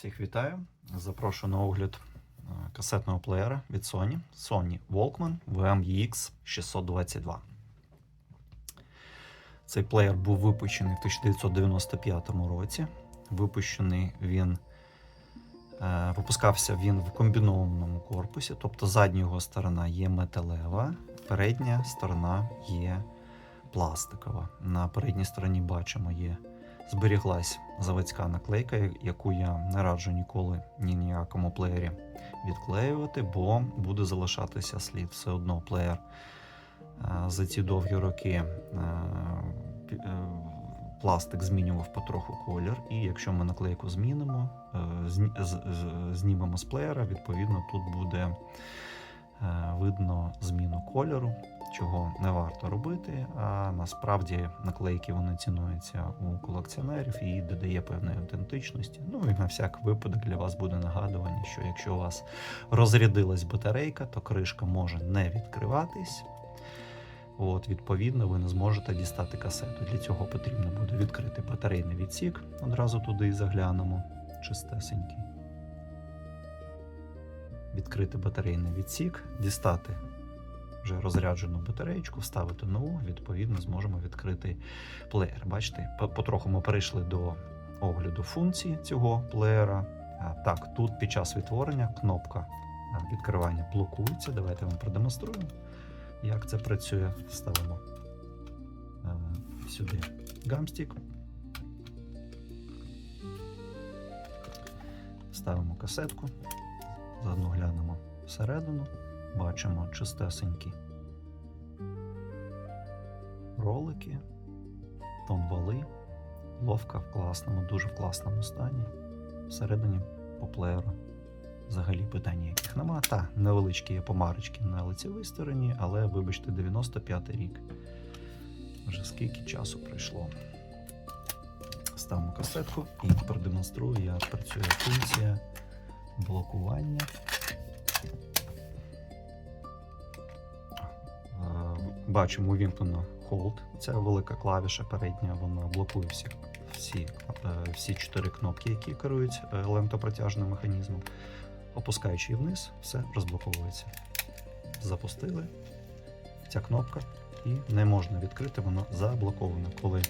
Всіх вітаю. Запрошую на огляд е, касетного плеєра від Sony. Sony Walkman VMEX 622. Цей плеєр був випущений в 1995 році. Випущений він е, випускався він в комбінованому корпусі, тобто задня його сторона є металева, передня сторона є пластикова. На передній стороні бачимо є зберіглась заводська наклейка, яку я не раджу ніколи ні ніякому плеєрі відклеювати, бо буде залишатися слід. Все одно плеєр е, за ці довгі роки е, е, пластик змінював потроху колір, і якщо ми наклейку змінимо, знімемо з плеєра, відповідно тут буде видно зміну кольору чого не варто робити. А насправді наклейки вони цінуються у колекціонерів і додає певної автентичності. Ну і на всяк випадок для вас буде нагадування, що якщо у вас розрядилась батарейка, то кришка може не відкриватись. От, відповідно, ви не зможете дістати касету. Для цього потрібно буде відкрити батарейний відсік. Одразу туди і заглянемо. Чистесенький. Відкрити батарейний відсік, дістати вже розряджену батареєчку, вставити нову, відповідно, зможемо відкрити плеєр. Бачите, потроху ми перейшли до огляду функцій цього плеєра. Так, тут під час відтворення кнопка відкривання блокується. Давайте вам продемонструю, як це працює. Ставимо сюди гамстік. Ставимо касетку, заодно глянемо всередину бачимо чистесенькі ролики, тонвали, ловка в класному, дуже в класному стані. Всередині по плеєру взагалі питань ніяких нема. Та невеличкі є помарочки на лицевій стороні, але вибачте, 95 рік. Вже скільки часу пройшло. Ставимо касетку і продемонструю, як працює функція блокування. Бачимо увімкнено Hold. Це велика клавіша передня, вона блокує всі, всі, е, всі чотири кнопки, які керують е, лентопротяжним механізмом. Опускаючи її вниз, все розблоковується. Запустили ця кнопка і не можна відкрити, воно заблоковане. Коли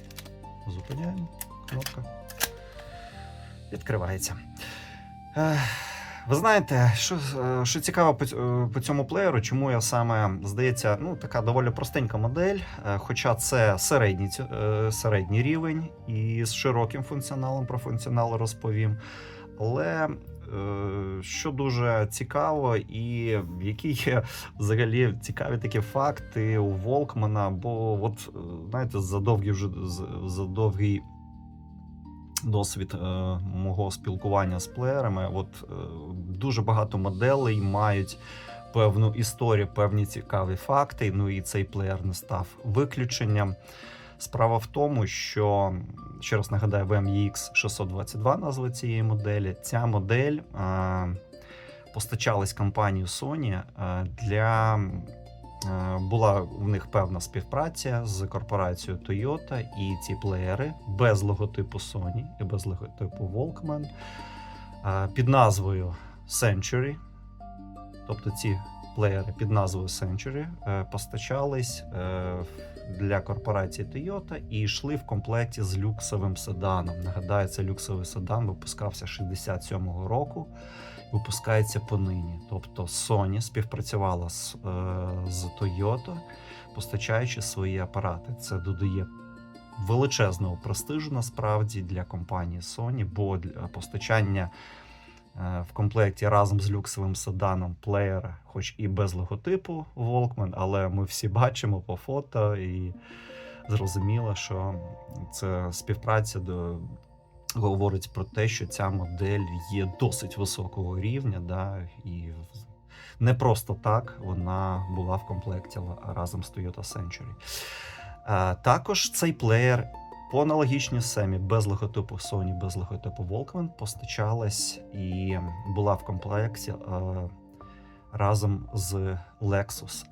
зупиняємо, кнопка відкривається. Ви знаєте, що, е, що цікаво по, е, по цьому плеєру, чому я саме здається, ну така доволі простенька модель, е, хоча це середній, середній рівень і з широким функціоналом про функціонал розповім. Але що дуже цікаво, і які є взагалі цікаві такі факти у Волкмана, бо от знаєте, за довгий вже за довгий досвід е, мого спілкування з плеєрами. От е, дуже багато моделей мають певну історію, певні цікаві факти. Ну і цей плеєр не став виключенням. Справа в тому, що ще раз нагадаю, VMEX 622 назва цієї моделі. Ця модель е, постачалась компанією Sony е, для. Е, Була в них певна співпраця з корпорацією Toyota, і ці плеєри без логотипу Sony і без логотипу Walkman. Е, під назвою Century, тобто ці плеєри під назвою Century е, постачались е, для корпорації Toyota і йшли в комплекті з люксовим седаном. Нагадаю, це люксовий седан випускався 67-го року, випускається понині. Тобто Sony співпрацювала з, е, з Toyota, постачаючи свої апарати. Це додає величезного престижу насправді для компанії Sony, бо для постачання в комплекті разом з люксовим седаном плеєра, хоч і без логотипу Walkman, але ми всі бачимо по фото і зрозуміло, що це співпраця до. Говорить про те, що ця модель є досить високого рівня, да, і не просто так вона була в комплекті разом з Toyota Century. Е, Також цей плеєр по аналогічній схемі без логотипу Sony, без логотипу Walkman постачалась і була в комплекті е, разом з Lexus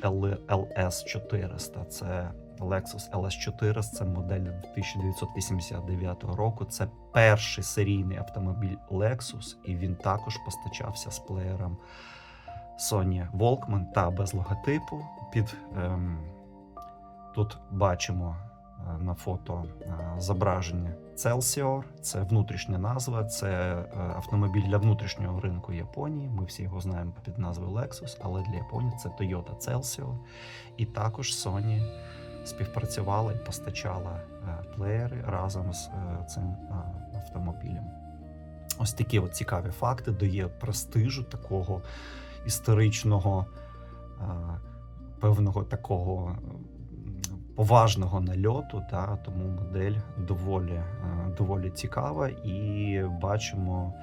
LS 400. Це Lexus LS4 це модель 1989 року. Це перший серійний автомобіль Lexus, і він також постачався з плеєром Sony Walkman та без логотипу. Під ем, тут бачимо е, на фото е, зображення Celsior. Це внутрішня назва, це е, автомобіль для внутрішнього ринку Японії. Ми всі його знаємо під назвою Lexus, але для Японії це Toyota Celsior. І також Sony співпрацювала і постачала е, плеєри разом з е, цим е, автомобілем. Ось такі от цікаві факти дає престижу такого історичного, е, певного такого поважного нальоту. Та, тому модель доволі, е, доволі цікава і бачимо.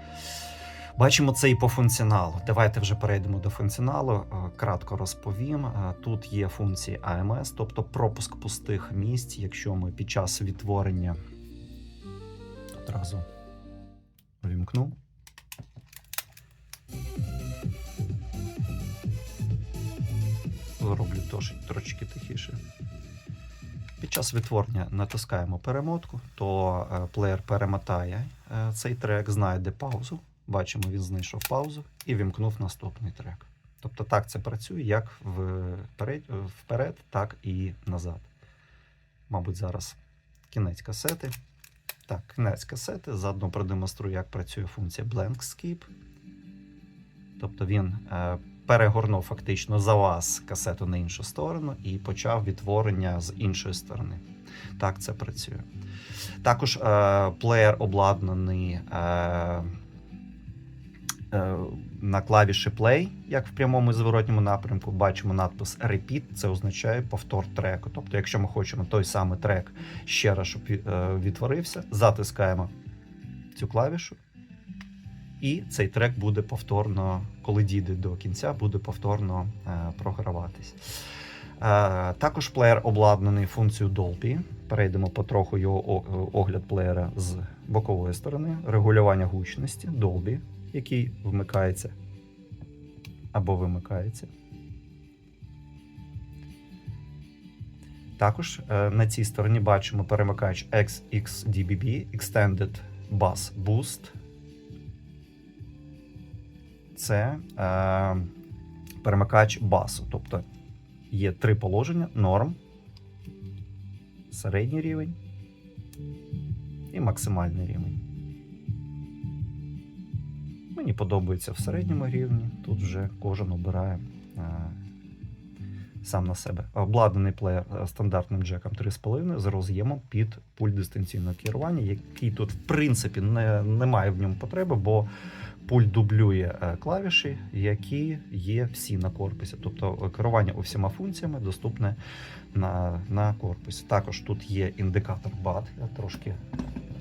Бачимо це і по функціоналу. Давайте вже перейдемо до функціоналу. Е, Кратко розповім. Е, Тут є функції AMS, тобто пропуск пустих місць, якщо ми під час відтворення одразу вімкну. Зроблю трошки тихіше. Під час відтворення натискаємо перемотку, то е, плеєр перемотає е, цей трек, знайде паузу. Бачимо, він знайшов паузу і вімкнув наступний трек. Тобто так це працює як вперед, вперед, так і назад. Мабуть, зараз кінець касети. Так, кінець касети. Заодно продемонструю, як працює функція Blank Skip. Тобто він е, перегорнув фактично за вас касету на іншу сторону і почав відтворення з іншої сторони. Так це працює. Також е, плеєр обладнаний е, е, на клавіші Play, як в прямому і зворотньому напрямку. Бачимо надпис Repeat, це означає повтор треку. Тобто, якщо ми хочемо той самий трек ще раз, щоб е, відтворився, затискаємо цю клавішу. І цей трек буде повторно, коли дійде до кінця, буде повторно е, програватись. Е, також плеєр обладнаний функцією Dolby. Перейдемо потроху його огляд плеєра з бокової сторони, регулювання гучності Dolby, який вмикається або вимикається. Також е, на цій стороні бачимо перемикач XXDBB Extended Bass Boost. Це е, перемикач басу. Тобто є три положення: норм, середній рівень і максимальний рівень. Мені подобається в середньому рівні. Тут вже кожен обирає е, сам на себе. Обладнаний плеєр е, стандартним джеком 3,5 з роз'ємом під пульт дистанційного керування, який тут, в принципі, не, немає в ньому потреби, бо пульт дублює е, клавіші, які є всі на корпусі. Тобто е, керування усіма функціями доступне на, на корпусі. Також тут є індикатор BAT. Я трошки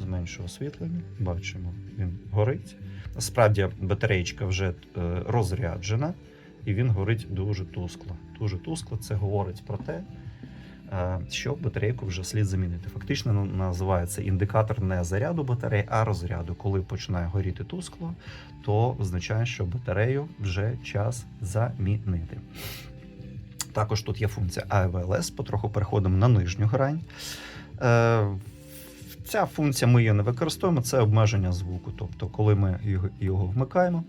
зменшу освітлення. Бачимо, він горить. Насправді батареєчка вже розряджена, і він горить дуже тускло. Дуже тускло. Це говорить про те, е, що батарейку вже слід замінити. Фактично ну, називається індикатор не заряду батареї, а розряду. Коли починає горіти тускло, то означає, що батарею вже час замінити. Також тут є функція AVLS, потроху переходимо на нижню грань. Е, Ця функція ми її не використовуємо, це обмеження звуку. Тобто, коли ми його, його вмикаємо,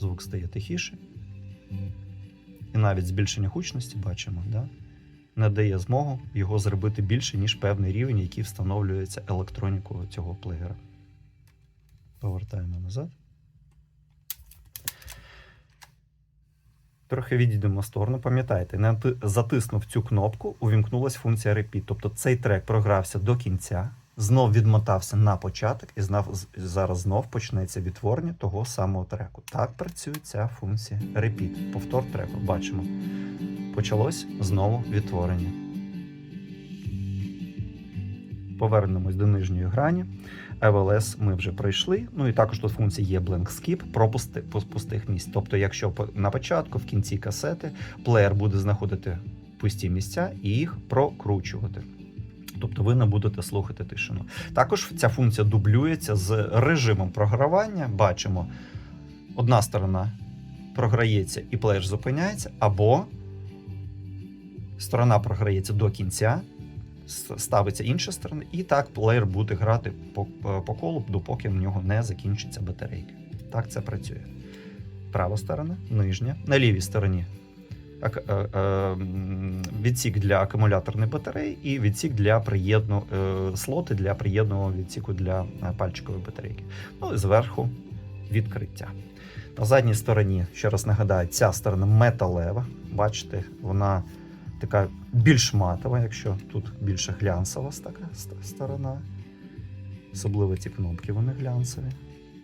звук стає тихіший. І навіть збільшення гучності бачимо, да? не дає змогу його зробити більше, ніж певний рівень, який встановлюється електронікою цього плеєра. Повертаємо назад. Трохи відійдемо в сторону. Пам'ятайте, не затиснув цю кнопку, увімкнулася функція Repeat. Тобто цей трек програвся до кінця, знов відмотався на початок, і знав, зараз знов почнеться відтворення того самого треку. Так працює ця функція Repeat. Повтор треку. Бачимо. Почалось знову відтворення. Повернемось до нижньої грані. EVLS ми вже пройшли. Ну і також тут функція є Blank Skip про пусти, пустих місць. Тобто, якщо на початку, в кінці касети, плеєр буде знаходити пусті місця і їх прокручувати. Тобто ви не будете слухати тишину. Також ця функція дублюється з режимом програвання. Бачимо, одна сторона програється і плеєр зупиняється, або сторона програється до кінця, ставиться інша сторона, і так плеєр буде грати по, по колу, допоки в нього не закінчиться батарейка. Так це працює. Права сторона, нижня, на лівій стороні. Е, е, Відсік для акумуляторної батареї і відсік для приєдну, е, слоти для приєдного відсіку для пальчикової батарейки. Ну і зверху відкриття. На задній стороні, ще раз нагадаю, ця сторона металева. Бачите, вона така більш матова, якщо тут більше глянцева така сторона. Особливо ці кнопки вони глянцеві,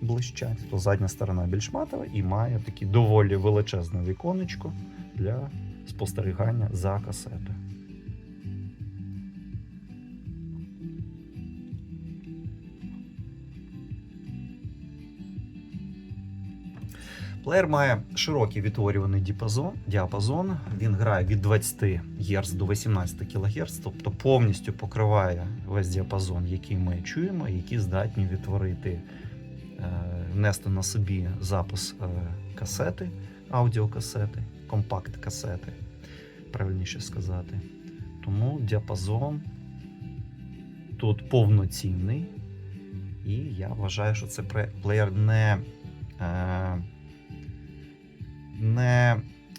блищать. То задня сторона більш матова і має такі доволі величезне віконечко для спостерігання за касетою. Плеєр має широкий відтворюваний діапазон, діапазон. Він грає від 20 Гц до 18 кГц, тобто повністю покриває весь діапазон, який ми чуємо, який здатні відтворити, е, внести на собі запис е, касети, аудіокасети, компакт-касети, правильніше сказати. Тому діапазон тут повноцінний, і я вважаю, що це плеєр не. Е, не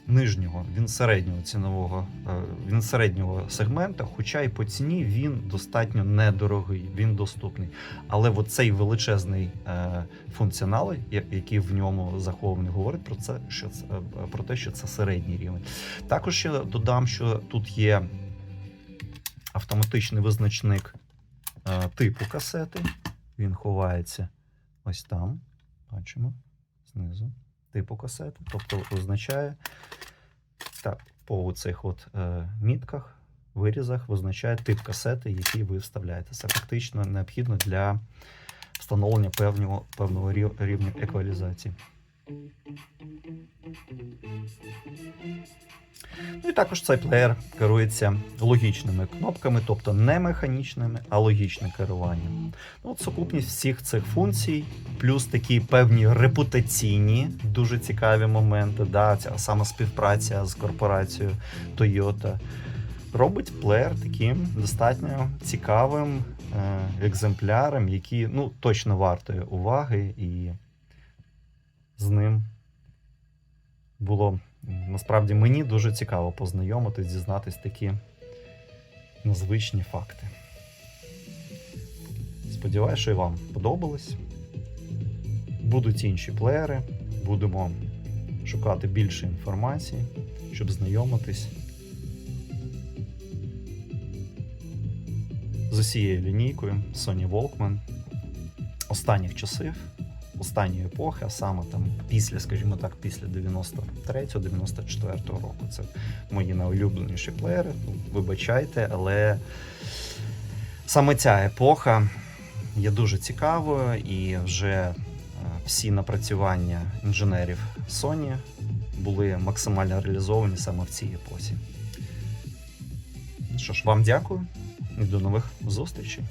нижнього, він середнього цінового, е, він середнього сегмента, хоча й по ціні він достатньо недорогий, він доступний. Але цей величезний е, функціонал, який в ньому захований, говорить про це, що це е, про те, що це середній рівень. Також ще додам, що тут є автоматичний визначник типу касети. Він ховається ось там. Бачимо знизу типу касети, тобто означає так, по цих от е, мітках, вирізах визначає тип касети, який ви вставляєте. Це фактично необхідно для встановлення певного, певного рівня еквалізації. Ну і також цей плеєр керується логічними кнопками, тобто не механічними, а логічним керуванням. Ну, от сукупність всіх цих функцій, плюс такі певні репутаційні, дуже цікаві моменти, да, ця саме співпраця з корпорацією Toyota, робить плеєр таким достатньо цікавим е, екземпляром, який ну, точно вартує уваги, і з ним було насправді мені дуже цікаво познайомитись, дізнатись такі незвичні факти. Сподіваюся, що і вам подобалось. Будуть інші плеєри, будемо шукати більше інформації, щоб знайомитись з усією лінійкою Sony Walkman останніх часів, останньої епохи, а саме там після, скажімо так, після 93-94 року. Це мої найулюбленіші плеєри. Ну, Вибачайте, але саме ця епоха є дуже цікавою, і вже е, всі напрацювання інженерів Sony були максимально реалізовані саме в цій епосі. Ну Що ж, вам дякую і до нових зустрічей.